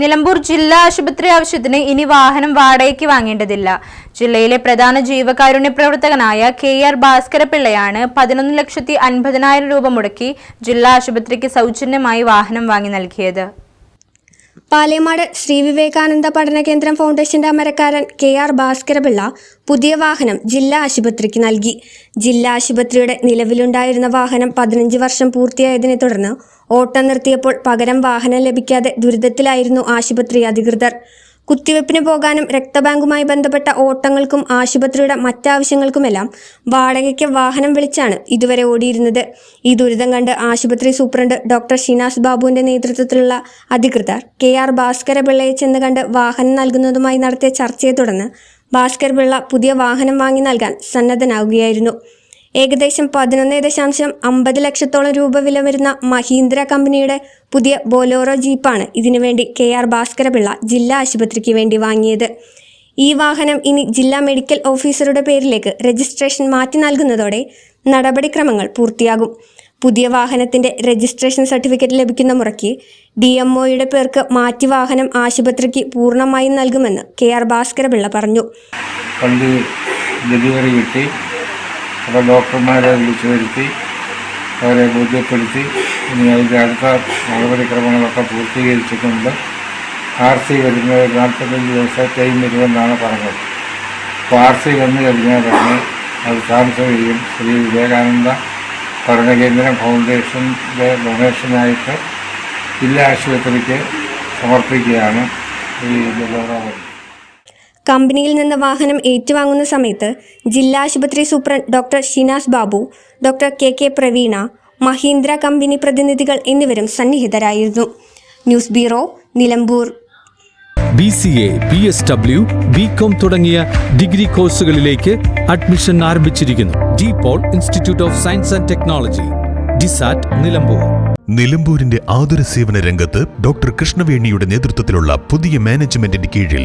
Nilambur ജില്ലാ ആശുപത്രി ആവശ്യത്തിന് ഇനി വാഹനം വാടകയ്ക്ക് വാങ്ങേണ്ടതില്ല. ജില്ലയിലെ പ്രധാന ജീവകാരുണ്യ പ്രവർത്തകനായ കെ ആർ ഭാസ്കരപിള്ളയാണ് പതിനൊന്ന് ലക്ഷത്തി അൻപതിനായിരം രൂപ മുടക്കി ജില്ലാ ആശുപത്രിക്ക് സൗജന്യമായി വാഹനം വാങ്ങി നൽകിയത്. പാലേമാട് ശ്രീ വിവേകാനന്ദ പഠന കേന്ദ്രം ഫൗണ്ടേഷന്റെ അമരക്കാരൻ കെ ആർ ഭാസ്കരപിള്ള പുതിയ വാഹനം ജില്ലാ ആശുപത്രിക്ക് നൽകി. ജില്ലാ ആശുപത്രിയുടെ നിലവിലുണ്ടായിരുന്ന വാഹനം പതിനഞ്ച് വർഷം പൂർത്തിയായതിനെ തുടർന്ന് ഓട്ടം നിർത്തിയപ്പോൾ പകരം വാഹനം ലഭിക്കാതെ ദുരിതത്തിലായിരുന്നു ആശുപത്രി അധികൃതർ. കുത്തിവെപ്പിന് പോകാനും രക്തബാങ്കുമായി ബന്ധപ്പെട്ട ഓട്ടങ്ങൾക്കും ആശുപത്രിയുടെ മറ്റാവശ്യങ്ങൾക്കുമെല്ലാം വാടകയ്ക്ക് വാഹനം വിളിച്ചാണ് ഇതുവരെ ഓടിയിരുന്നത്. ഈ ദുരിതം കണ്ട് ആശുപത്രി സൂപ്രണ്ട് ഡോക്ടർ ഷിനാസ് ബാബുവിന്റെ നേതൃത്വത്തിലുള്ള അധികൃതർ കെ ആർ ഭാസ്കര പിള്ളയെ ചെന്ന് കണ്ട് വാഹനം നൽകുന്നതുമായി നടത്തിയ ചർച്ചയെ തുടർന്ന് ഭാസ്കർ പിള്ള പുതിയ വാഹനം വാങ്ങി നൽകാൻ സന്നദ്ധനാവുകയായിരുന്നു. ഏകദേശം പതിനൊന്ന് ദശാംശം അമ്പത് ലക്ഷത്തോളം രൂപ വില വരുന്ന മഹീന്ദ്ര കമ്പനിയുടെ പുതിയ ബോലോറോ ജീപ്പാണ് ഇതിനുവേണ്ടി കെ ആർ ഭാസ്കരപിള്ള ജില്ലാ ആശുപത്രിക്ക് വേണ്ടി വാങ്ങിയത്. ഈ വാഹനം ഇനി ജില്ലാ മെഡിക്കൽ ഓഫീസറുടെ പേരിലേക്ക് രജിസ്ട്രേഷൻ മാറ്റി നൽകുന്നതോടെ നടപടിക്രമങ്ങൾ പൂർത്തിയാകും. പുതിയ വാഹനത്തിന്റെ രജിസ്ട്രേഷൻ സർട്ടിഫിക്കറ്റ് ലഭിക്കുന്ന മുറയ്ക്ക് ഡി എം ഒയുടെ പേർക്ക് മാറ്റി വാഹനം ആശുപത്രിക്ക് പൂർണമായും നൽകുമെന്ന് കെ ആർ ഭാസ്കരപിള്ള പറഞ്ഞു. അപ്പോൾ ഡോക്ടർമാരെ വിളിച്ചു വരുത്തി അവരെ ബോധ്യപ്പെടുത്തി. ഇനി അതിന്റെ അടുത്ത നടപടിക്രമങ്ങളൊക്കെ പൂർത്തീകരിച്ചിട്ടുണ്ട്. ആർ സി വരുന്നത് നാൽപ്പത്തഞ്ച് ദിവസം ടൈം വരുമെന്നാണ് പറഞ്ഞത്. അപ്പോൾ ആർ സി വന്നു കഴിഞ്ഞാൽ തന്നെ അത് ചെയ്യും. ശ്രീ വിവേകാനന്ദ പഠനകേന്ദ്രം ഫൗണ്ടേഷന്റെ ഡൊണേഷനായിട്ട് ജില്ലാ ആശുപത്രിക്ക് സമർപ്പിക്കുകയാണ്. ഈ വണ്ടി കമ്പനിയിൽ നിന്ന് വാഹനം ഏറ്റുവാങ്ങുന്ന സമയത്ത് ജില്ലാ ആശുപത്രി superintendent doctor Shinas Babu doctor K K Praveena Mahindra company പ്രതിനിധികൾ എന്നിവരും സന്നിഹിതരായിരുന്നു. News bureau Nilambur. B C A B S W B com തുടങ്ങിയ ഡിഗ്രി കോഴ്സുകളിലേക്ക് അഡ്മിഷൻ ആരംഭിച്ചിരിക്കുന്നു. De Paul Institute of Science and Technology DSAT Nilambur. നിലമ്പൂരിന്റെ ആതുര സേവന രംഗത്ത് doctor കൃഷ്ണവേണിയുടെ നേതൃത്വത്തിലുള്ള പുതിയ മാനേജ്മെന്റിന് കീഴിൽ